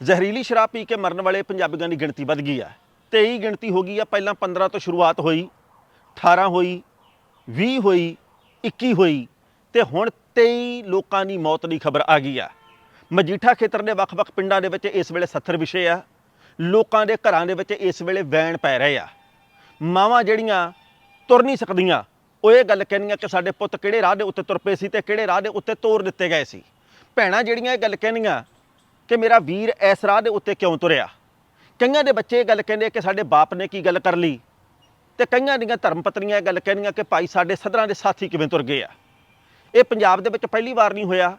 ਜ਼ਹਿਰੀਲੀ ਸ਼ਰਾਬ ਪੀ ਕੇ ਮਰਨ ਵਾਲੇ ਪੰਜਾਬੀਆਂ ਦੀ ਗਿਣਤੀ ਵੱਧ ਗਈ ਆ। 23 ਗਿਣਤੀ ਹੋ ਗਈ ਆ, ਪਹਿਲਾਂ 15 ਤੋਂ ਸ਼ੁਰੂਆਤ ਹੋਈ 18 ਹੋਈ 20 ਹੋਈ 21 ਹੋਈ ਤੇ ਹੁਣ 23 ਲੋਕਾਂ ਦੀ ਮੌਤ ਦੀ ਖਬਰ ਆ ਗਈ ਆ। ਮਜੀਠਾ ਖੇਤਰ ਦੇ ਵੱਖ-ਵੱਖ ਪਿੰਡਾਂ ਦੇ ਵਿੱਚ ਇਸ ਵੇਲੇ 70 ਵਿਸ਼ੇ ਆ। ਲੋਕਾਂ ਦੇ ਘਰਾਂ ਦੇ ਵਿੱਚ ਇਸ ਵੇਲੇ ਵੈਣ ਪੈ ਰਹੇ ਆ। ਮਾਵਾਂ ਜਿਹੜੀਆਂ ਤੁਰ ਨਹੀਂ ਸਕਦੀਆਂ, ਉਹ ਇਹ ਗੱਲ ਕਹਿੰਦੀਆਂ ਕਿ ਸਾਡੇ ਪੁੱਤ ਕਿਹੜੇ ਰਾਹ ਦੇ ਉੱਤੇ ਤੁਰ ਪਏ ਸੀ ਤੇ ਕਿਹੜੇ ਰਾਹ ਦੇ ਉੱਤੇ ਤੋਰ ਦਿੱਤੇ ਗਏ ਸੀ। ਭੈਣਾਂ ਜਿਹੜੀਆਂ ਇਹ ਗੱਲ ਕਹਿੰਦੀਆਂ ਕਿ ਮੇਰਾ ਵੀਰ ਇਸ ਰਾਹ ਦੇ ਉੱਤੇ ਕਿਉਂ ਤੁਰਿਆ? ਕਈਆਂ ਦੇ ਬੱਚੇ ਇਹ ਗੱਲ ਕਹਿੰਦੇ ਕਿ ਸਾਡੇ ਬਾਪ ਨੇ ਕੀ ਗੱਲ ਕਰ ਲਈ? ਤੇ ਕਈਆਂ ਦੀਆਂ ਧਰਮ ਪਤਨੀਆਂ ਇਹ ਗੱਲ ਕਹਿੰਦੀਆਂ ਕਿ ਭਾਈ ਸਾਡੇ ਸਦਰਾਂ ਦੇ ਸਾਥੀ ਕਿਵੇਂ ਤੁਰ ਗਏ ਆ? ਇਹ ਪੰਜਾਬ ਦੇ ਵਿੱਚ ਪਹਿਲੀ ਵਾਰ ਨਹੀਂ ਹੋਇਆ।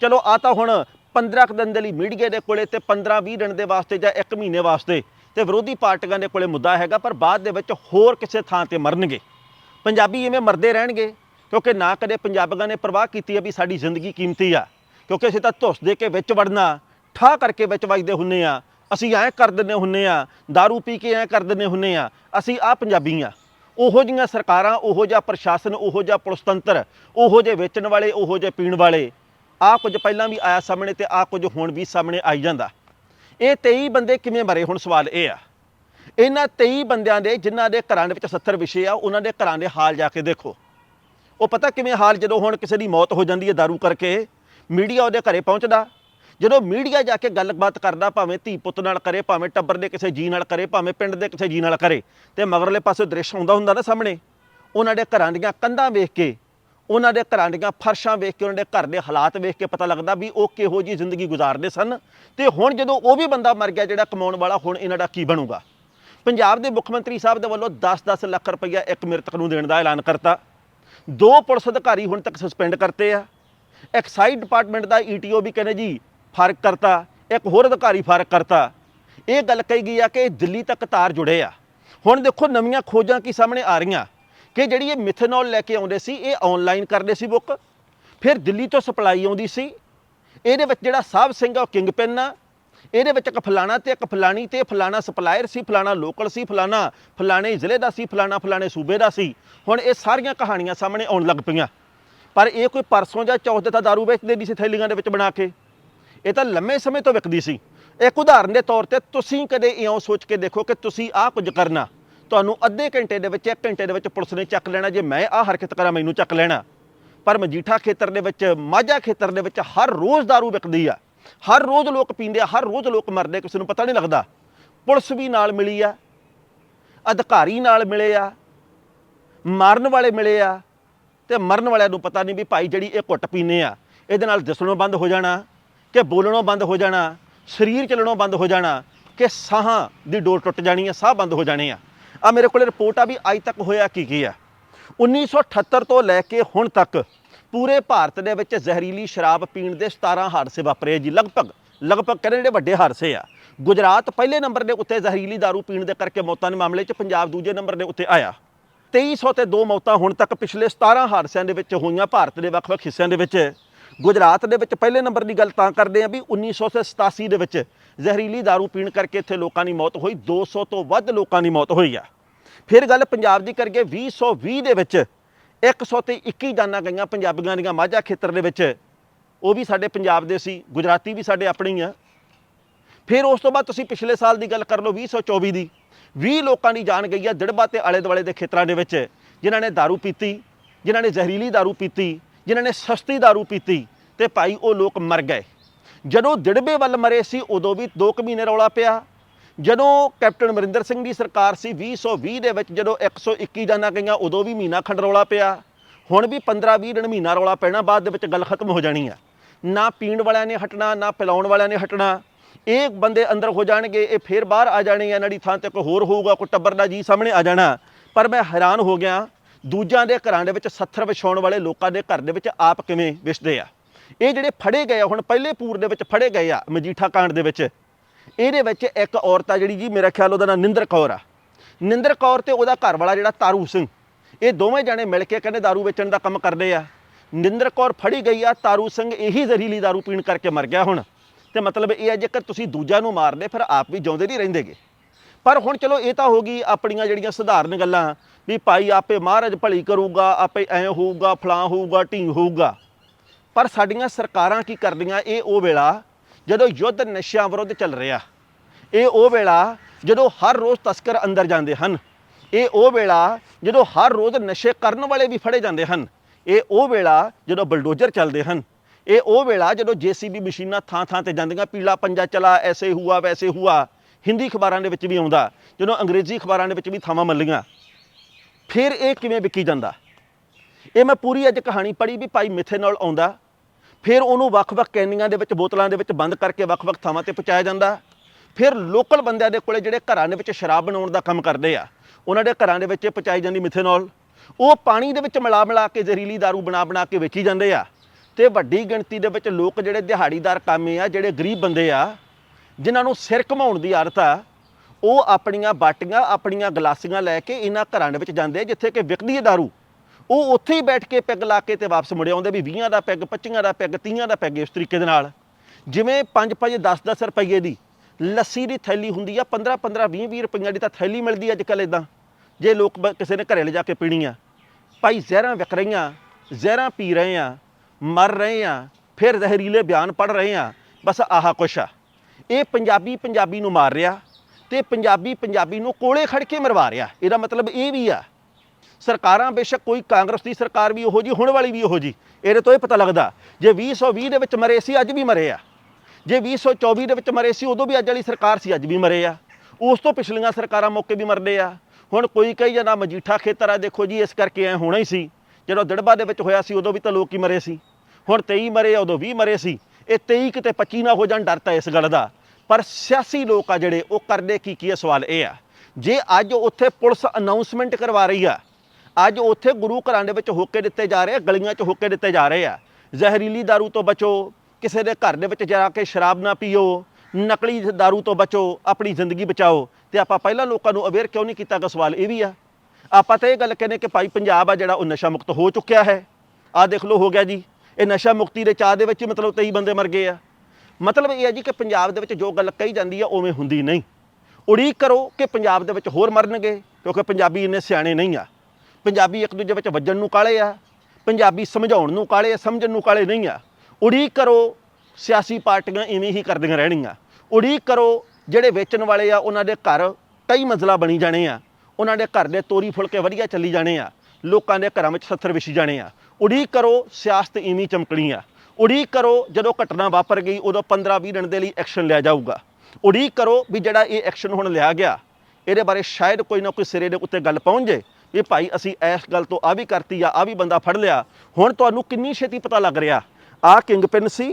ਚਲੋ ਆ ਤਾਂ ਹੁਣ 15 ਕੁ ਦਿਨ ਦੇ ਲਈ ਮੀਡੀਆ ਦੇ ਕੋਲੇ ਤੇ 15-20 ਦਿਨ ਦੇ ਵਾਸਤੇ ਜਾਂ 1 ਮਹੀਨੇ ਵਾਸਤੇ ਤੇ ਵਿਰੋਧੀ ਪਾਰਟੀਆਂ ਦੇ ਕੋਲੇ ਮੁੱਦਾ ਹੈਗਾ, ਪਰ ਬਾਅਦ ਦੇ ਵਿੱਚ ਹੋਰ ਕਿਸੇ ਥਾਂ ਤੇ ਮਰਨਗੇ। ਪੰਜਾਬੀ ਇਵੇਂ ਮਰਦੇ ਰਹਿਣਗੇ, ਕਿਉਂਕਿ ਨਾ ਕਦੇ ਪੰਜਾਬੀਆਂ ਨੇ ਪਰਵਾਹ ਕੀਤੀ ਹੈ ਵੀ ਸਾਡੀ ਜ਼ਿੰਦਗੀ ਕੀਮਤੀ ਆ। ਕਿਉਂਕਿ ਅਸੀਂ ਤਾਂ ਧੁੱਸ ਦੇ ਕੇ ਵਿੱਚ ਵੜਨਾ। ਠਾ ਕਰਕੇ ਵਿੱਚ ਵੱਜਦੇ ਹੁੰਨੇ ਆ ਅਸੀਂ ਐਂ ਕਰ ਦਿੰਦੇ ਹੁੰਨੇ ਆ दारू ਪੀ ਕੇ ਐਂ ਕਰ ਦਿੰਦੇ ਹੁੰਨੇ ਆ ਅਸੀਂ ਆ ਪੰਜਾਬੀ ਆ ਉਹੋ ਜਿਹੀਆਂ ਸਰਕਾਰਾਂ ਉਹੋ ਜਿਹਾ ਪ੍ਰਸ਼ਾਸਨ ਉਹੋ ਜਿਹਾ ਪੁਲਿਸ ਤੰਤਰ ਉਹੋ ਜਿਹੇ ਵੇਚਣ ਵਾਲੇ ਉਹੋ ਜਿਹੇ ਪੀਣ ਵਾਲੇ ਆ ਕੁਝ ਪਹਿਲਾਂ ਵੀ ਆਇਆ ਸਾਹਮਣੇ ਤੇ ਆ ਕੁਝ ਹੁਣ ਵੀ ਸਾਹਮਣੇ ਆਈ ਜਾਂਦਾ ਇਹ 23 ਬੰਦੇ ਕਿਵੇਂ ਮਰੇ ਹੁਣ ਸਵਾਲ ਇਹ ਆ ਇਹਨਾਂ 23 ਬੰਦਿਆਂ ਦੇ ਜਿਨ੍ਹਾਂ ਦੇ ਘਰਾਂ ਦੇ ਵਿੱਚ 70 ਵਿਸ਼ੇ ਆ ਉਹਨਾਂ ਦੇ ਘਰਾਂ ਦੇ ਹਾਲ ਜਾ ਕੇ ਦੇਖੋ ਉਹ ਪਤਾ ਕਿਵੇਂ ਹਾਲ ਜਦੋਂ ਹੁਣ ਕਿਸੇ ਦੀ ਮੌਤ ਹੋ ਜਾਂਦੀ ਹੈ दारू ਕਰਕੇ ਮੀਡੀਆ ਉਹਦੇ ਘਰੇ ਪਹੁੰਚਦਾ ਜਦੋਂ ਮੀਡੀਆ ਜਾ ਕੇ ਗੱਲਬਾਤ ਕਰਦਾ, ਭਾਵੇਂ ਧੀ ਪੁੱਤ ਨਾਲ ਕਰੇ, ਭਾਵੇਂ ਟੱਬਰ ਦੇ ਕਿਸੇ ਜੀ ਨਾਲ ਕਰੇ, ਭਾਵੇਂ ਪਿੰਡ ਦੇ ਕਿਸੇ ਜੀ ਨਾਲ ਕਰੇ, ਤੇ ਮਗਰਲੇ ਪਾਸੇ ਦ੍ਰਿਸ਼ ਆਉਂਦਾ ਹੁੰਦਾ ਨਾ ਸਾਹਮਣੇ, ਉਹਨਾਂ ਦੇ ਘਰਾਂ ਦੀਆਂ ਕੰਧਾਂ ਵੇਖ ਕੇ, ਉਹਨਾਂ ਦੇ ਘਰਾਂ ਦੀਆਂ ਫਰਸ਼ਾਂ ਵੇਖ ਕੇ, ਉਹਨਾਂ ਦੇ ਘਰ ਦੇ ਹਾਲਾਤ ਵੇਖ ਕੇ ਪਤਾ ਲੱਗਦਾ ਵੀ ਉਹ ਕਿਹੋ ਜੀ ਜ਼ਿੰਦਗੀ ਗੁਜ਼ਾਰਦੇ ਸਨ। ਤੇ ਹੁਣ ਜਦੋਂ ਉਹ ਵੀ ਬੰਦਾ ਮਰ ਗਿਆ, ਜਿਹੜਾ ਕਮਾਉਣ ਵਾਲਾ, ਹੁਣ ਇਹਨਾਂ ਦਾ ਕੀ ਬਣੂਗਾ? ਪੰਜਾਬ ਦੇ ਮੁੱਖ ਮੰਤਰੀ ਸਾਹਿਬ ਦੇ ਵੱਲੋਂ 10-10 ਲੱਖ ਰੁਪਈਆ ਇੱਕ ਮ੍ਰਿਤਕ ਨੂੰ ਦੇਣ ਦਾ ਐਲਾਨ ਕਰਤਾ। ਦੋ ਪੁਲਿਸ ਅਧਿਕਾਰੀ ਹੁਣ ਤੱਕ ਸਸਪੈਂਡ ਕਰਤੇ ਆ। ਐਕਸਾਈਜ਼ ਡਿਪਾਰਟਮੈਂਟ ਦਾ ਈਟੀਓ ਵੀ ਕਹਿੰਦੇ ਜੀ ਫ਼ਰਕ ਕਰਤਾ, ਇੱਕ ਹੋਰ ਅਧਿਕਾਰੀ ਫ਼ਰਕ ਕਰਤਾ। ਇਹ ਗੱਲ ਕਹੀ ਗਈ ਆ ਕਿ ਦਿੱਲੀ ਤੱਕ ਤਾਰ ਜੁੜੇ ਆ। ਹੁਣ ਦੇਖੋ ਨਵੀਆਂ ਖੋਜਾਂ ਕੀ ਸਾਹਮਣੇ ਆ ਰਹੀਆਂ। ਕਿ ਜਿਹੜੀ ਇਹ ਮਿਥੇਨੋਲ ਲੈ ਕੇ ਆਉਂਦੇ ਸੀ, ਇਹ ਆਨਲਾਈਨ ਕਰਦੇ ਸੀ ਬੁੱਕ ਫਿਰ ਦਿੱਲੀ ਤੋਂ ਸਪਲਾਈ ਆਉਂਦੀ ਸੀ। ਇਹਦੇ ਵਿੱਚ ਜਿਹੜਾ ਸਾਹਿਬ ਸਿੰਘ ਆ, ਉਹ ਕਿੰਗ ਪਿੰਨ ਆ। ਇਹਦੇ ਵਿੱਚ ਇੱਕ ਫਲਾਣਾ ਤੇ ਇੱਕ ਫਲਾਣੀ ਤੇ ਫਲਾਣਾ ਸਪਲਾਇਰ ਸੀ, ਫਲਾਣਾ ਲੋਕਲ ਸੀ, ਫਲਾਣਾ, ਫਲਾਣੇ ਜ਼ਿਲ੍ਹੇ ਦਾ ਸੀ, ਫਲਾਣਾ, ਫਲਾਣੇ ਸੂਬੇ ਦਾ ਸੀ। ਹੁਣ ਇਹ ਸਾਰੀਆਂ ਕਹਾਣੀਆਂ ਸਾਹਮਣੇ ਆਉਣ ਲੱਗ ਪਈਆਂ। ਪਰ ਇਹ ਕੋਈ ਪਰਸੋਂ ਜਾਂ ਚੌਥ ਦੇ ਤਾਂ ਦਾਰੂ ਵੇਚਦੇ ਨਹੀਂ ਸੀ ਥੈਲੀਆਂ ਦੇ ਵਿੱਚ ਬਣਾ ਕੇ। ਇਹ ਤਾਂ ਲੰਮੇ ਸਮੇਂ ਤੋਂ ਵਿਕਦੀ ਸੀ। ਇੱਕ ਉਦਾਹਰਨ ਦੇ ਤੌਰ ਤੇ ਤੁਸੀਂ ਕਦੇ ਇਉਂ ਸੋਚ ਕੇ ਦੇਖੋ ਕਿ ਤੁਸੀਂ ਆਹ ਕੁਝ ਕਰਨਾ। ਤੁਹਾਨੂੰ ਅੱਧੇ ਘੰਟੇ ਦੇ ਵਿੱਚ, ਇੱਕ ਘੰਟੇ ਦੇ ਵਿੱਚ ਪੁਲਿਸ ਨੇ ਚੱਕ ਲੈਣਾ ਜੇ ਮੈਂ ਆਹ ਹਰਕਤ ਕਰਾਂ, ਮੈਨੂੰ ਚੱਕ ਲੈਣਾ। ਪਰ ਮਜੀਠਾ ਖੇਤਰ ਦੇ ਵਿੱਚ, ਮਾਝਾ ਖੇਤਰ ਦੇ ਵਿੱਚ ਹਰ ਰੋਜ਼ ਦਾਰੂ ਵਿਕਦੀ ਆ। ਹਰ ਰੋਜ਼ ਲੋਕ ਪੀਂਦੇ ਆ, ਹਰ ਰੋਜ਼ ਲੋਕ ਮਰਦੇ ਕਿਸੇ ਨੂੰ ਪਤਾ ਨਹੀਂ ਲੱਗਦਾ। ਪੁਲਿਸ ਵੀ ਨਾਲ ਮਿਲੀ ਆ, ਅਧਿਕਾਰੀ ਨਾਲ ਮਿਲੇ ਆ, ਮਾਰਨ ਵਾਲੇ ਮਿਲੇ ਆ, ਤੇ ਮਰਨ ਵਾਲਿਆਂ ਨੂੰ ਪਤਾ ਨਹੀਂ ਵੀ ਭਾਈ ਜਿਹੜੀ ਇਹ ਘੁੱਟ ਪੀਨੇ ਆ, ਇਹਦੇ ਨਾਲ ਦਿਸਣੋਂ ਬੰਦ ਹੋ ਜਾਣਾ। ਕਿ ਬੋਲਣੋਂ ਬੰਦ ਹੋ ਜਾਣਾ, ਸਰੀਰ ਚੱਲਣੋਂ ਬੰਦ ਹੋ ਜਾਣਾ, ਕਿ ਸਾਹਾਂ ਦੀ ਡੋਰ ਟੁੱਟ ਜਾਣੀ ਆ, ਸਾਹ ਬੰਦ ਹੋ ਜਾਣੇ ਆ। ਆ ਮੇਰੇ ਕੋਲੇ ਰਿਪੋਰਟ ਆ ਵੀ ਅੱਜ ਤੱਕ ਹੋਇਆ ਕੀ ਕੀ ਆ। 1978 ਤੋਂ ਲੈ ਕੇ ਹੁਣ ਤੱਕ ਪੂਰੇ ਭਾਰਤ ਦੇ ਵਿੱਚ ਜ਼ਹਿਰੀਲੀ ਸ਼ਰਾਬ ਪੀਣ ਦੇ 17 ਹਾਦਸੇ ਵਾਪਰੇ ਜੀ, ਲਗਭਗ ਲਗਭਗ ਕਹਿੰਦੇ ਜਿਹੜੇ ਵੱਡੇ ਹਾਦਸੇ ਆ। ਗੁਜਰਾਤ ਪਹਿਲੇ ਨੰਬਰ ਦੇ ਉੱਤੇ ਜ਼ਹਿਰੀਲੀ दारू ਪੀਣ ਦੇ ਕਰਕੇ ਮੌਤਾਂ ਦੇ ਮਾਮਲੇ 'ਚ ਪੰਜਾਬ ਦੂਜੇ ਨੰਬਰ ਦੇ ਉੱਤੇ ਆਇਆ। 2300 ਤੇ ਦੋ ਮੌਤਾਂ ਹੁਣ ਤੱਕ ਪਿਛਲੇ 17 ਹਾਦਸਿਆਂ ਦੇ ਵਿੱਚ ਹੋਈਆਂ, ਭਾਰਤ ਦੇ ਵੱਖ-ਵੱਖ ਹਿੱਸਿਆਂ ਦੇ ਵਿੱਚ। ਗੁਜਰਾਤ ਦੇ ਵਿੱਚ ਪਹਿਲੇ ਨੰਬਰ ਦੀ ਗੱਲ ਤਾਂ ਕਰਦੇ ਆ ਵੀ 1987 ਦੇ ਵਿੱਚ ਜ਼ਹਿਰੀਲੀ दारू ਪੀਣ ਕਰਕੇ ਇੱਥੇ ਲੋਕਾਂ ਦੀ ਮੌਤ ਹੋਈ 200 ਤੋਂ ਵੱਧ ਲੋਕਾਂ ਦੀ ਮੌਤ ਹੋਈ ਆ ਫਿਰ ਗੱਲ ਪੰਜਾਬ ਦੀ ਕਰਕੇ 2020 ਦੇ ਵਿੱਚ 100 ਤੇ 21 ਜਾਨਾਂ ਗਈਆਂ ਪੰਜਾਬੀਆਂ ਦੀਆਂ ਮਾਝਾ ਖੇਤਰ ਦੇ ਵਿੱਚ ਉਹ ਵੀ ਸਾਡੇ ਪੰਜਾਬ ਦੇ ਸੀ ਗੁਜਰਾਤੀ ਵੀ ਸਾਡੇ ਆਪਣੇ ਹੀ ਆ ਫਿਰ ਉਸ ਤੋਂ ਬਾਅਦ ਤੁਸੀਂ ਪਿਛਲੇ ਸਾਲ ਦੀ ਗੱਲ ਕਰ ਲਓ 2024 ਦੀ 20 ਲੋਕਾਂ ਦੀ ਜਾਨ ਗਈ ਆ ਦਿੜਬਾ ਤੇ ਆਲੇ ਦੁਆਲੇ ਦੇ ਖੇਤਰਾਂ ਦੇ ਵਿੱਚ ਜਿਨ੍ਹਾਂ ਨੇ दारू ਪੀਤੀ ਜਿਨ੍ਹਾਂ ਨੇ ਜ਼ਹਿਰੀਲੀ दारू ਪੀਤੀ ਜਿਨ੍ਹਾਂ ਨੇ ਸਸਤੀ दारू ਪੀਤੀ ਤੇ ਭਾਈ ਉਹ ਲੋਕ ਮਰ ਗਏ। ਜਦੋਂ ਦਿੜਬੇ ਵੱਲ ਮਰੇ ਸੀ, ਉਦੋਂ ਵੀ 2 ਕੁ ਮਹੀਨੇ ਰੌਲਾ ਪਿਆ। ਜਦੋਂ ਕੈਪਟਨ ਅਮਰਿੰਦਰ ਸਿੰਘ ਦੀ ਸਰਕਾਰ ਸੀ 2020 ਦੇ ਵਿੱਚ ਜਦੋਂ 121 ਜਾਨਾਂ ਗਈਆਂ, ਉਦੋਂ ਵੀ ਮਹੀਨਾ ਖੰਡ ਰੌਲਾ ਪਿਆ। ਹੁਣ ਵੀ 15-20 ਦਿਨ ਮਹੀਨਾ ਰੌਲਾ ਪੈਣਾ, ਬਾਅਦ ਦੇ ਵਿੱਚ ਗੱਲ ਖਤਮ ਹੋ ਜਾਣੀ ਆ। ਨਾ ਪੀਣ ਵਾਲਿਆਂ ਨੇ ਹਟਣਾ, ਨਾ ਪਿਲਾਉਣ ਵਾਲਿਆਂ ਨੇ ਹਟਣਾ। ਇਹ ਬੰਦੇ ਅੰਦਰ ਹੋ ਜਾਣਗੇ, ਇਹ ਫੇਰ ਬਾਹਰ ਆ ਜਾਣੇ ਇਹਨਾਂ ਦੀ ਥਾਂ ਤੇ ਕੋਈ ਹੋਰ ਹੋਊਗਾ, ਕੋਈ ਟੱਬਰ ਦਾ ਜੀ ਸਾਹਮਣੇ ਆ ਜਾਣਾ। ਪਰ ਮੈਂ ਹੈਰਾਨ ਹੋ ਗਿਆ ਦੂਜਿਆਂ ਦੇ ਘਰਾਂ ਦੇ ਵਿੱਚ ਸੱਥਰ ਵਿਛਾਉਣ ਵਾਲੇ ਲੋਕਾਂ ਦੇ ਘਰ ਦੇ ਵਿੱਚ ਆਪ ਕਿਵੇਂ ਵਿਸਦੇ ਆ ਇਹ ਜਿਹੜੇ ਫੜੇ ਗਏ ਆ ਹੁਣ ਪਹਿਲੇ ਪੂਰ ਦੇ ਵਿੱਚ ਫੜੇ ਗਏ ਆ ਮਜੀਠਾ ਕਾਂਡ ਦੇ ਵਿੱਚ ਇਹਦੇ ਵਿੱਚ ਇੱਕ ਔਰਤ ਆ ਜਿਹੜੀ ਜੀ ਮੇਰਾ ਖਿਆਲ ਉਹਦਾ ਨਾਮ ਨਿੰਦਰ ਕੌਰ ਆ ਨਿੰਦਰ ਕੌਰ ਤੇ ਉਹਦਾ ਘਰ ਵਾਲਾ ਜਿਹੜਾ ਤਾਰੂ ਸਿੰਘ ਇਹ ਦੋਵੇਂ ਜਾਣੇ ਮਿਲ ਕੇ ਕਹਿੰਦੇ दारू ਵੇਚਣ ਦਾ ਕੰਮ ਕਰਦੇ ਆ ਨਿੰਦਰ ਕੌਰ ਫੜੀ ਗਈ ਆ ਤਾਰੂ ਸਿੰਘ ਇਹੀ ਜ਼ਹਿਰੀਲੀ दारू ਪੀਣ ਕਰਕੇ ਮਰ ਗਿਆ ਹੁਣ ਤੇ ਮਤਲਬ ਇਹ ਹੈ ਜੇਕਰ ਤੁਸੀਂ ਦੂਜਿਆਂ ਨੂੰ ਮਾਰਦੇ ਫਿਰ ਆਪ ਵੀ ਜਿਉਂਦੇ ਨਹੀਂ ਰਹਿੰਦੇਗੇ ਪਰ ਹੁਣ ਚਲੋ ਇਹ ਤਾਂ ਹੋ ਗਈ ਆਪਣੀਆਂ ਜਿਹੜੀਆਂ ਸਧਾਰਨ ਗੱਲਾਂ ਵੀ ਭਾਈ ਆਪੇ ਮਹਾਰਾਜ ਭਲੀ ਕਰੂਗਾ, ਆਪੇ ਐ ਹੋਊਗਾ, ਫਲਾਂ ਹੋਊਗਾ ਢੀਂ ਹੋਊਗਾ। ਪਰ ਸਾਡੀਆਂ ਸਰਕਾਰਾਂ ਕੀ ਕਰਦੀਆਂ? ਇਹ ਉਹ ਵੇਲਾ ਜਦੋਂ ਯੁੱਧ ਨਸ਼ਿਆਂ ਵਿਰੁੱਧ ਚੱਲ ਰਿਹਾ, ਇਹ ਉਹ ਵੇਲਾ ਜਦੋਂ ਹਰ ਰੋਜ਼ ਤਸਕਰ ਅੰਦਰ ਜਾਂਦੇ ਹਨ, ਇਹ ਉਹ ਵੇਲਾ ਜਦੋਂ ਹਰ ਰੋਜ਼ ਨਸ਼ੇ ਕਰਨ ਵਾਲੇ ਵੀ ਫੜੇ ਜਾਂਦੇ ਹਨ, ਇਹ ਉਹ ਵੇਲਾ ਜਦੋਂ ਬਲਡੋਜ਼ਰ ਚੱਲਦੇ ਹਨ, ਇਹ ਉਹ ਵੇਲਾ ਜਦੋਂ ਜੀਸੀਬੀ ਮਸ਼ੀਨਾਂ ਥਾਂ ਥਾਂ ਤੇ ਜਾਂਦੀਆਂ, ਪੀਲਾ ਪੰਜਾ ਚਲਾ, ਐਸੇ ਹੁਆ, ਵੈਸੇ ਹੁਆ। ਹਿੰਦੀ ਅਖਬਾਰਾਂ ਦੇ ਵਿੱਚ ਵੀ ਆਉਂਦਾ, ਜਦੋਂ ਅੰਗਰੇਜ਼ੀ ਅਖਬਾਰਾਂ ਦੇ ਵਿੱਚ ਵੀ ਥਾਵਾਂ ਮੱਲੀਆਂ, ਫਿਰ ਇਹ ਕਿਵੇਂ ਵਿਕੀ ਜਾਂਦਾ? ਇਹ ਮੈਂ ਪੂਰੀ ਅੱਜ ਕਹਾਣੀ ਪੜ੍ਹੀ ਵੀ ਭਾਈ ਮਿਥੇਨੋਲ ਆਉਂਦਾ, ਫਿਰ ਉਹਨੂੰ ਵੱਖ-ਵੱਖ ਕੈਨੀਆਂ ਦੇ ਵਿੱਚ, ਬੋਤਲਾਂ ਦੇ ਵਿੱਚ ਬੰਦ ਕਰਕੇ ਵੱਖ-ਵੱਖ ਥਾਵਾਂ ਤੇ ਪਹੁੰਚਾਇਆ ਜਾਂਦਾ, ਫਿਰ ਲੋਕਲ ਬੰਦਿਆਂ ਦੇ ਕੋਲੇ ਜਿਹੜੇ ਘਰਾਂ ਦੇ ਵਿੱਚ ਸ਼ਰਾਬ ਬਣਾਉਣ ਦਾ ਕੰਮ ਕਰਦੇ ਆ, ਉਹਨਾਂ ਦੇ ਘਰਾਂ ਦੇ ਵਿੱਚ ਇਹ ਪਹੁੰਚਾਈ ਜਾਂਦੀ ਮਿਥੇਨੋਲ ਉਹ ਪਾਣੀ ਦੇ ਵਿੱਚ ਮਿਲਾ ਮਿਲਾ ਕੇ ਜ਼ਹਿਰੀਲੀ दारू ਬਣਾ ਬਣਾ ਕੇ ਵੇਚੀ ਜਾਂਦੇ ਆ, ਤੇ ਵੱਡੀ ਗਿਣਤੀ ਦੇ ਵਿੱਚ ਲੋਕ ਜਿਹੜੇ ਦਿਹਾੜੀਦਾਰ ਕਾਮੇ ਆ, ਜਿਹੜੇ ਗਰੀਬ ਬੰਦੇ ਆ ਜਿਨ੍ਹਾਂ ਨੂੰ ਸਿਰ ਘਮਾਉਣ ਦੀ ਆਦਤ ਆ, ਉਹ ਆਪਣੀਆਂ ਬਾਟੀਆਂ, ਆਪਣੀਆਂ ਗਲਾਸੀਆਂ ਲੈ ਕੇ ਇਹਨਾਂ ਘਰਾਂ ਦੇ ਵਿੱਚ ਜਾਂਦੇ ਆ, ਜਿੱਥੇ ਕਿ ਵਿਕਦੀ ਹੈ दारू। ਉਹ ਉੱਥੇ ਹੀ ਬੈਠ ਕੇ ਪੈਗ ਲਾ ਕੇ ਤੇ ਵਾਪਸ ਮੁੜ ਆਉਂਦੇ ਵੀ 20 ਦਾ ਪੈਗ 25 ਦਾ ਪੈਗ 30 ਦਾ ਪੈਗ ਇਸ ਤਰੀਕੇ ਦੇ ਨਾਲ। ਜਿਵੇਂ 5 5 10 10 ਰੁਪਏ ਦੀ ਲੱਸੀ ਦੀ ਥੈਲੀ ਹੁੰਦੀ ਆ 15 15 20 20 ਰੁਪਈਆਂ ਦੀ ਤਾਂ ਥੈਲੀ ਮਿਲਦੀ ਅੱਜ ਕੱਲ੍ਹ ਇਦਾਂ ਜੇ ਲੋਕ ਬ- ਕਿਸੇ ਨੇ ਘਰੇ ਲਿਜਾ ਕੇ ਪੀਣੀ ਆ। ਭਾਈ ਜ਼ਹਿਰਾਂ ਵਿਕ ਰਹੀਆਂ, ਜ਼ਹਿਰਾਂ ਪੀ ਰਹੇ ਆ, ਮਰ ਰਹੇ ਆ, ਫਿਰ ਜ਼ਹਿਰੀਲੇ ਬਿਆਨ ਪੜ ਰਹੇ ਆ, ਬਸ ਆਹਾ ਕੁਛ ਆ। ਇਹ ਪੰਜਾਬੀ ਪੰਜਾਬੀ ਨੂੰ ਮਾਰ ਰਿਹਾ ਤੇ ਪੰਜਾਬੀ ਪੰਜਾਬੀ ਨੂੰ ਕੋਲੇ ਖੜ ਕੇ ਮਰਵਾ ਰਿਹਾ। ਇਹਦਾ ਮਤਲਬ ਇਹ ਵੀ ਆ, ਸਰਕਾਰਾਂ ਬੇਸ਼ੱਕ ਕੋਈ ਕਾਂਗਰਸ ਦੀ ਸਰਕਾਰ ਵੀ ਉਹੋ ਜੀ, ਹੁਣ ਵਾਲੀ ਵੀ ਉਹੋ ਜੀ। ਇਹਦੇ ਤੋਂ ਇਹ ਪਤਾ ਲੱਗਦਾ, ਜੇ 2020 ਦੇ ਵਿੱਚ ਮਰੇ ਸੀ, ਅੱਜ ਵੀ ਮਰੇ ਆ। ਜੇ 2024 ਦੇ ਵਿੱਚ ਮਰੇ ਸੀ, ਉਦੋਂ ਵੀ ਅੱਜ ਵਾਲੀ ਸਰਕਾਰ ਸੀ, ਅੱਜ ਵੀ ਮਰੇ ਆ। ਉਸ ਤੋਂ ਪਿਛਲੀਆਂ ਸਰਕਾਰਾਂ ਮੌਕੇ ਵੀ ਮਰਦੇ ਆ। ਹੁਣ ਕੋਈ ਕਹੀ ਜਾਂਦਾ, ਮਜੀਠਾ ਖੇਤਰ ਆ, ਦੇਖੋ ਜੀ, ਇਸ ਕਰਕੇ ਐ ਹੋਣਾ ਹੀ ਸੀ। ਜਦੋਂ ਦੜਬਾ ਦੇ ਵਿੱਚ ਹੋਇਆ ਸੀ, ਉਦੋਂ ਵੀ ਤਾਂ ਲੋਕ ਹੀ ਮਰੇ ਸੀ। ਹੁਣ 23 ਮਰੇ ਉਦੋਂ 20 ਮਰੇ ਸੀ। ਇਹ 23 ਕਿਤੇ 25 ਨਾ ਹੋ ਜਾਣ, ਡਰ ਤਾਂ ਇਸ ਗੱਲ ਦਾ। ਪਰ ਸਿਆਸੀ ਲੋਕ ਆ ਜਿਹੜੇ, ਉਹ ਕਰਦੇ ਕੀ ਕੀ ਹੈ ਸਵਾਲ ਇਹ ਆ, ਜੇ ਅੱਜ ਉੱਥੇ ਪੁਲਿਸ ਅਨਾਉਂਸਮੈਂਟ ਕਰਵਾ ਰਹੀ ਆ, ਅੱਜ ਉੱਥੇ ਗੁਰੂ ਘਰਾਂ ਦੇ ਵਿੱਚ ਹੋਕੇ ਦਿੱਤੇ ਜਾ ਰਹੇ ਆ, ਗਲੀਆਂ 'ਚ ਹੋਕੇ ਦਿੱਤੇ ਜਾ ਰਹੇ ਆ, ਜ਼ਹਿਰੀਲੀ ਦਾਰੂ ਤੋਂ ਬਚੋ, ਕਿਸੇ ਦੇ ਘਰ ਦੇ ਵਿੱਚ ਜਾ ਕੇ ਸ਼ਰਾਬ ਨਾ ਪੀਓ, ਨਕਲੀ ਦਾਰੂ ਤੋਂ ਬਚੋ, ਆਪਣੀ ਜ਼ਿੰਦਗੀ ਬਚਾਓ, ਤੇ ਆਪਾਂ ਪਹਿਲਾਂ ਲੋਕਾਂ ਨੂੰ ਅਵੇਅਰ ਕਿਉਂ ਨਹੀਂ ਕੀਤਾ ਗਾ? ਸਵਾਲ ਇਹ ਵੀ ਆ। ਆਪਾਂ ਤਾਂ ਇਹ ਗੱਲ ਕਹਿੰਦੇ ਕਿ ਭਾਈ ਪੰਜਾਬ ਆ ਜਿਹੜਾ ਉਹ ਨਸ਼ਾ ਮੁਕਤ ਹੋ ਚੁੱਕਿਆ ਹੈ। ਆ ਦੇਖ ਲਓ, ਹੋ ਗਿਆ ਜੀ। ਇਹ ਨਸ਼ਾ ਮੁਕਤੀ ਦੇ ਚਾਹ ਦੇ ਵਿੱਚ ਮਤਲਬ 23 ਬੰਦੇ ਮਰ ਗਏ ਆ। ਮਤਲਬ ਇਹ ਹੈ ਜੀ ਕਿ ਪੰਜਾਬ ਦੇ ਵਿੱਚ ਜੋ ਗੱਲ ਕਹੀ ਜਾਂਦੀ ਆ, ਉਵੇਂ ਹੁੰਦੀ ਨਹੀਂ। ਉਡੀਕ ਕਰੋ ਕਿ ਪੰਜਾਬ ਦੇ ਵਿੱਚ ਹੋਰ ਮਰਨਗੇ, ਕਿਉਂਕਿ ਪੰਜਾਬੀ ਇੰਨੇ ਸਿਆਣੇ ਨਹੀਂ ਆ। ਪੰਜਾਬੀ ਇੱਕ ਦੂਜੇ ਵਿੱਚ ਵੱਜਣ ਨੂੰ ਕਾਲੇ ਆ, ਪੰਜਾਬੀ ਸਮਝਾਉਣ ਨੂੰ ਕਾਲੇ ਆ ਸਮਝਣ ਨੂੰ ਕਾਲੇ ਨਹੀਂ ਆ। ਉਡੀਕ ਕਰੋ, ਸਿਆਸੀ ਪਾਰਟੀਆਂ ਇਵੇਂ ਹੀ ਕਰਦੀਆਂ ਰਹਿਣੀਆਂ ਉਡੀਕ ਕਰੋ, ਜਿਹੜੇ ਵੇਚਣ ਵਾਲੇ ਆ, ਉਹਨਾਂ ਦੇ ਘਰ ਕਈ ਮੰਜ਼ਲਾ ਬਣੀ ਜਾਣੇ ਆ। ਉਹਨਾਂ ਦੇ ਘਰ ਦੇ ਤੋਰੀ ਫੁਲਕੇ ਵਧੀਆ ਚੱਲੀ ਜਾਣੇ ਆ। ਲੋਕਾਂ ਦੇ ਘਰਾਂ ਵਿੱਚ ਸੱਥਰ ਵਿਛੀ ਜਾਣੇ ਆ। ਉਡੀਕ ਕਰੋ, ਸਿਆਸਤ ਇਵੇਂ ਚਮਕਣੀ ਆ। ਉਡੀਕ ਕਰੋ ਜਦੋਂ ਘਟਨਾ ਵਾਪਰ ਗਈ, ਉਦੋਂ 15-20 ਦਿਨ ਦੇ ਲਈ ਐਕਸ਼ਨ ਲਿਆ ਜਾਊਗਾ। ਉਡੀਕ ਕਰੋ ਵੀ ਜਿਹੜਾ ਇਹ ਐਕਸ਼ਨ ਹੁਣ ਲਿਆ ਗਿਆ, ਇਹਦੇ ਬਾਰੇ ਸ਼ਾਇਦ ਕੋਈ ਨਾ ਕੋਈ ਸਿਰੇ ਦੇ ਉੱਤੇ ਗੱਲ ਪਹੁੰਚ ਜੇ, ਵੀ ਭਾਈ ਅਸੀਂ ਇਸ ਗੱਲ ਤੋਂ ਆ ਵੀ ਕਰਤੀ ਆ ਆ ਵੀ ਬੰਦਾ ਫੜ ਲਿਆ। ਹੁਣ ਤੁਹਾਨੂੰ ਕਿੰਨੀ ਛੇਤੀ ਪਤਾ ਲੱਗ ਰਿਹਾ? ਆ ਕਿੰਗਪਿਨ ਸੀ,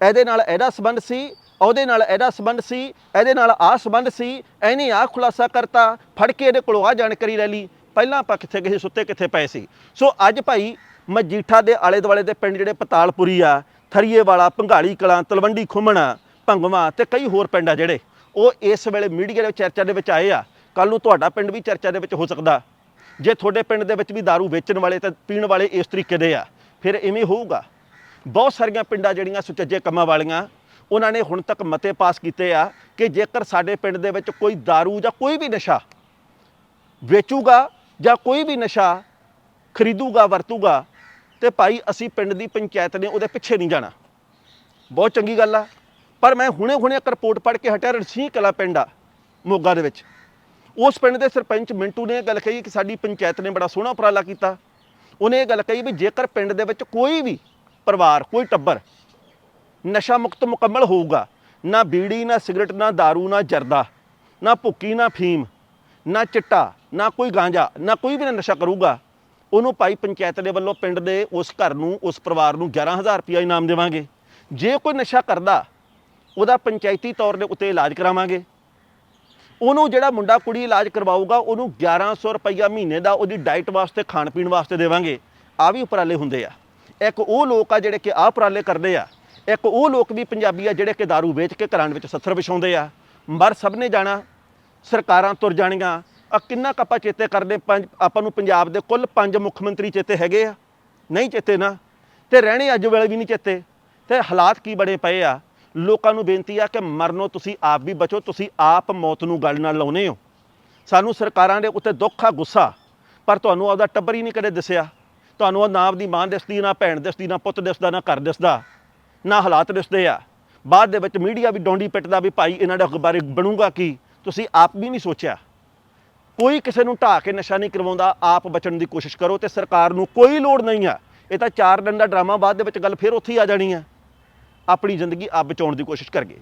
ਇਹਦੇ ਨਾਲ ਇਹਦਾ ਸਬੰਧ ਸੀ, ਉਹਦੇ ਨਾਲ ਇਹਦਾ ਸਬੰਧ ਸੀ, ਇਹਦੇ ਨਾਲ ਆ ਸਬੰਧ ਸੀ, ਇਹਨੇ ਆ ਖੁਲਾਸਾ ਕਰਤਾ, ਫੜ ਕੇ ਇਹਦੇ ਕੋਲੋਂ ਆ ਜਾਣਕਾਰੀ ਲੈ ਲਈ। ਪਹਿਲਾਂ ਆਪਾਂ ਕਿੱਥੇ ਗਏ ਸੁੱਤੇ ਕਿੱਥੇ ਪਏ ਸੀ। ਸੋ ਅੱਜ ਭਾਈ ਮਜੀਠਾ ਦੇ ਆਲੇ ਦੁਆਲੇ ਦੇ ਪਿੰਡ ਜਿਹੜੇ ਪਤਾਲਪੁਰੀ ਆ ਥਰੀਏ ਵਾਲਾ ਭੰਗਾਲੀ ਕਲਾਂ ਤਲਵੰਡੀ ਖੁੰਮਣਾ ਭੰਗਵਾ ਤੇ ਕਈ ਹੋਰ ਪਿੰਡ ਆ ਜਿਹੜੇ ਉਹ ਇਸ ਵੇਲੇ ਮੀਡੀਆ ਦੇ ਚਰਚਾ ਦੇ ਵਿੱਚ ਆਏ ਆ ਕੱਲ ਨੂੰ ਤੁਹਾਡਾ ਪਿੰਡ ਵੀ ਚਰਚਾ ਦੇ ਵਿੱਚ ਹੋ ਸਕਦਾ ਜੇ ਤੁਹਾਡੇ ਪਿੰਡ ਦੇ ਵਿੱਚ ਵੀ दारू ਵੇਚਣ ਵਾਲੇ ਤੇ ਪੀਣ ਵਾਲੇ ਇਸ ਤਰੀਕੇ ਦੇ ਆ ਫਿਰ ਇਵੇਂ ਹੋਊਗਾ ਬਹੁਤ ਸਾਰੀਆਂ ਪਿੰਡਾਂ ਜਿਹੜੀਆਂ ਸੁਚੱਜੇ ਕੰਮਾਂ ਵਾਲੀਆਂ ਉਹਨਾਂ ਨੇ ਹੁਣ ਤੱਕ ਮਤੇ ਪਾਸ ਕੀਤੇ ਆ ਕਿ ਜੇਕਰ ਸਾਡੇ ਪਿੰਡ ਦੇ ਵਿੱਚ ਕੋਈ दारू ਜਾਂ ਕੋਈ ਵੀ ਨਸ਼ਾ ਵੇਚੂਗਾ ਜਾਂ ਕੋਈ ਵੀ ਨਸ਼ਾ ਖਰੀਦੂਗਾ ਵਰਤੂਗਾ ਤੇ ਭਾਈ ਅਸੀਂ ਪਿੰਡ ਦੀ ਪੰਚਾਇਤ ਨੇ ਉਹਦੇ ਪਿੱਛੇ ਨਹੀਂ ਜਾਣਾ। ਬਹੁਤ ਚੰਗੀ ਗੱਲ ਆ। ਪਰ ਮੈਂ ਹੁਣੇ ਹੁਣੇ ਇੱਕ ਰਿਪੋਰਟ ਪੜ੍ਹ ਕੇ ਹਟਿਆ, ਰਣਸੀਂਹ ਕਲਾ ਪਿੰਡ ਆ, ਮੋਗਾ ਦੇ ਵਿੱਚ। ਉਸ ਪਿੰਡ ਦੇ ਸਰਪੰਚ ਮਿੰਟੂ ਨੇ ਇਹ ਗੱਲ ਕਹੀ ਕਿ ਸਾਡੀ ਪੰਚਾਇਤ ਨੇ ਬੜਾ ਸੋਹਣਾ ਉਪਰਾਲਾ ਕੀਤਾ। ਉਹਨੇ ਇਹ ਗੱਲ ਕਹੀ ਵੀ ਜੇਕਰ ਪਿੰਡ ਦੇ ਵਿੱਚ ਕੋਈ ਵੀ ਪਰਿਵਾਰ, ਕੋਈ ਟੱਬਰ ਨਸ਼ਾ ਮੁਕਤ ਮੁਕੰਮਲ ਹੋਊਗਾ, ਨਾ ਬੀੜੀ, ਨਾ ਸਿਗਰਟ, ਨਾ दारू, ਨਾ ਜਰਦਾ, ਨਾ ਭੁੱਕੀ, ਨਾ ਫੀਮ, ਨਾ ਚਿੱਟਾ, ਨਾ ਕੋਈ ਗਾਂਜਾ, ਨਾ ਕੋਈ ਵੀ ਨਸ਼ਾ ਕਰੂਗਾ ਉਹਨੂੰ ਭਾਈ ਪੰਚਾਇਤ ਦੇ ਵੱਲੋਂ ਪਿੰਡ ਦੇ ਉਸ ਘਰ ਨੂੰ, ਉਸ ਪਰਿਵਾਰ ਨੂੰ 11000 ਰੁਪਇਆ ਇਨਾਮ ਦੇਵਾਂਗੇ। ਜੇ ਕੋਈ ਨਸ਼ਾ ਕਰਦਾ, ਉਹਦਾ ਪੰਚਾਇਤੀ ਤੌਰ ਦੇ ਉੱਤੇ ਇਲਾਜ ਕਰਾਵਾਂਗੇ। ਉਹਨੂੰ ਜਿਹੜਾ ਮੁੰਡਾ ਕੁੜੀ ਇਲਾਜ ਕਰਵਾਊਗਾ, ਉਹਨੂੰ 1100 ਰੁਪਈਆ ਮਹੀਨੇ ਦਾ ਉਹਦੀ ਡਾਈਟ ਵਾਸਤੇ ਖਾਣ ਪੀਣ ਵਾਸਤੇ ਦੇਵਾਂਗੇ। ਆ ਵੀ ਉਪਰਾਲੇ ਹੁੰਦੇ ਆ। ਇੱਕ ਉਹ ਲੋਕ ਆ ਜਿਹੜੇ ਕਿ ਆਹ ਉਪਰਾਲੇ ਕਰਦੇ ਆ। ਇੱਕ ਉਹ ਲੋਕ ਵੀ ਪੰਜਾਬੀ ਆ ਜਿਹੜੇ ਕਿ दारू ਵੇਚ ਕੇ ਘਰਾਂ ਦੇ ਵਿੱਚ ਸੱਥਰ ਵਿਛਾਉਂਦੇ ਆ। ਮਰ ਸਭ ਨੇ ਜਾਣਾ, ਸਰਕਾਰਾਂ ਤੁਰ ਜਾਣੀਆਂ ਕਿੰਨਾ ਕੱਪਾ ਚੇਤੇ ਕਰਦੇ ਪੰਜ, ਆਪਾਂ ਨੂੰ ਪੰਜਾਬ ਦੇ ਕੁੱਲ ਪੰਜ ਮੁੱਖ ਮੰਤਰੀ ਚੇਤੇ ਹੈਗੇ ਆ? ਨਹੀਂ ਚੇਤੇ ਨਾ। ਤੇ ਰਹਿਣੇ ਅੱਜ ਵੇਲੇ ਵੀ ਨਹੀਂ ਚੇਤੇ। ਤੇ ਹਾਲਾਤ ਕੀ ਬੜੇ ਪਏ ਆ? ਲੋਕਾਂ ਨੂੰ ਬੇਨਤੀ ਆ ਕਿ ਮਰਨੋ ਤੁਸੀਂ ਆਪ ਵੀ ਬਚੋ, ਤੁਸੀਂ ਆਪ ਮੌਤ ਨੂੰ ਗੱਲ ਨਾਲ ਲਾਉਨੇ ਹੋ। ਸਾਨੂੰ ਸਰਕਾਰਾਂ ਦੇ ਉੱਤੇ ਦੁੱਖ ਆ, ਗੁੱਸਾ। ਪਰ ਤੁਹਾਨੂੰ ਆਪਦਾ ਟੱਬਰ ਹੀ ਨਹੀਂ ਕਦੇ ਦਿਸਿਆ। ਤੁਹਾਨੂੰ ਉਹ ਨਾ ਆਪਦੀ ਮਾਂ ਦਿਸਦੀ, ਨਾ ਭੈਣ ਦਿਸਦੀ, ਨਾ ਪੁੱਤ ਦਿਸਦਾ, ਨਾ ਘਰ ਦਿਸਦਾ। ਨਾ ਹਾਲਾਤ ਦਿਸਦੇ ਆ। ਬਾਅਦ ਦੇ ਵਿੱਚ ਮੀਡੀਆ ਵੀ ਡੋਂਡੀ ਪਿੱਟਦਾ ਵੀ ਭਾਈ ਇਹਨਾਂ ਦਾ ਬਾਰੇ ਬਣੂਗਾ ਕੀ? ਤੁਸੀਂ ਆਪ ਵੀ ਨਹੀਂ ਸੋਚਿਆ। ਕੋਈ ਕਿਸੇ ਨੂੰ ਢਾਹ ਕੇ ਨਸ਼ਾ ਨਹੀਂ ਕਰਵਾਉਂਦਾ, ਆਪ ਬਚਣ ਦੀ ਕੋਸ਼ਿਸ਼ ਕਰੋ ਤੇ ਸਰਕਾਰ ਨੂੰ ਕੋਈ ਲੋੜ ਨਹੀਂ ਆ। ਇਹ ਤਾਂ ਚਾਰ ਦਿਨ ਦਾ ਡਰਾਮਾ, ਬਾਅਦ ਦੇ ਵਿੱਚ ਗੱਲ ਫਿਰ ਉੱਥੇ ਹੀ ਆ ਜਾਣੀ ਆ। ਆਪਣੀ ਜ਼ਿੰਦਗੀ ਆਪ ਬਚਾਉਣ ਦੀ ਕੋਸ਼ਿਸ਼ ਕਰਗੇ।